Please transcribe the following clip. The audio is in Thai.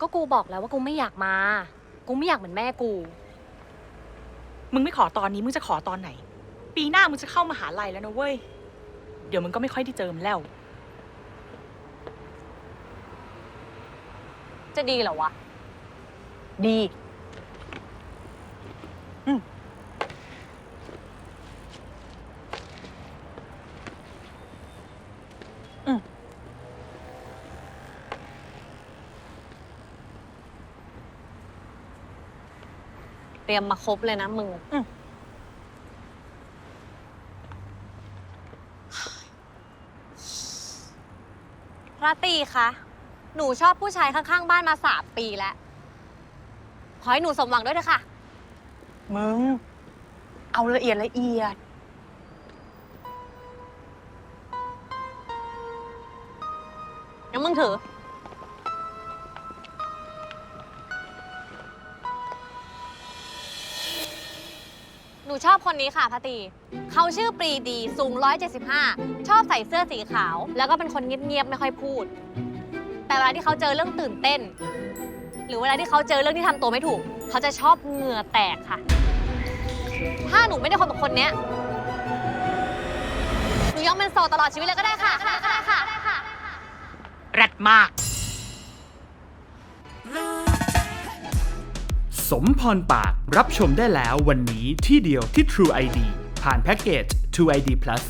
ก็กูบอกแล้วว่ากูไม่อยากมา กูไม่อยากเหมือนแม่กู มึงไม่ขอตอนนี้มึงจะขอตอนไหน ปีหน้ามึงจะเข้ามหาลัยแล้วนะเว้ย เดี๋ยวมึงก็ไม่ค่อยได้เจอมันแล้ว จะดีเหรอวะ ดี เตรียมมาครบเลยนะมึงอืมพระตรีคะ หนูชอบผู้ชายข้างๆ บ้านมาสามปีแล้ว ขอให้หนูสมหวังด้วยเถอะค่ะ มึง เอาละเอียดละเอียด งั้นมึงถือ หนูชอบคนนี้ค่ะพระตรีเขาชื่อปรีดีสูง 175 ชอบใส่เสื้อสีขาว แล้วก็เป็นคนเงียบๆไม่ค่อยพูด แต่เวลาที่เขาเจอเรื่องตื่นเต้น หรือเวลาที่เขาเจอเรื่องที่ทำตัวไม่ถูก เขาจะชอบเหงื่อแตกค่ะ ถ้าหนูไม่ได้คนแบบคนเนี้ยหนูยอมเป็นโสดตลอดชีวิตเลยก็ได้ค่ะก็ได้ค่ะก็ได้ค่ะแรดมาก สมพรปากรับชมได้แล้ววันนี้ที่เดียวที่ True ID ผ่านแพ็กเกจ True ID Plus